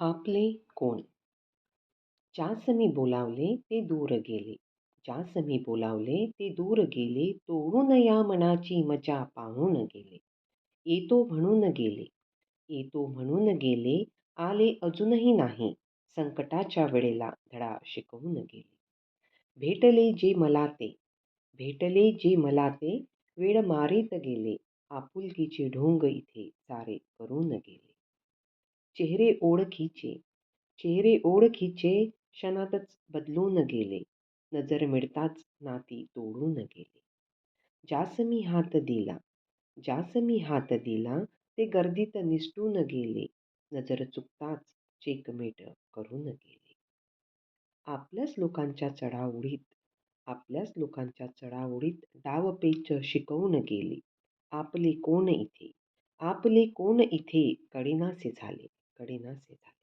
आपले कोण? ज्यास मी बोलावले ते दूर गेले. ज्यास मी बोलावले ते दूर गेले तोडून या मनाची मजा पाहून गेले. येतो म्हणून गेले. येतो म्हणून गेले आले अजूनही नाही. संकटाच्या वेळेला धडा शिकवून गेले. भेटले जे मला ते. भेटले जे मला ते. वेळ मारीत गेले. आपुलकीचे ढोंग इथे सारे करून गेले. चेहरे ओळखीचे. चेहरे ओळखीचे क्षणातच बदलून गेले. नजर मिळताच नाती तोडून गेले. ज्यास मी हात दिला ज्यास मी हात दिला ते गर्दीत निसटून गेले. नजर चुकताच चेकमेट करून गेले. आपल्याच लोकांच्या चढाओढीत आपल्याच लोकांच्या चढाओढीत डावपेच शिकवून गेले. आपले कोण इथे? आपले कोण इथे कळेनासे झाले? कळेनासे झाले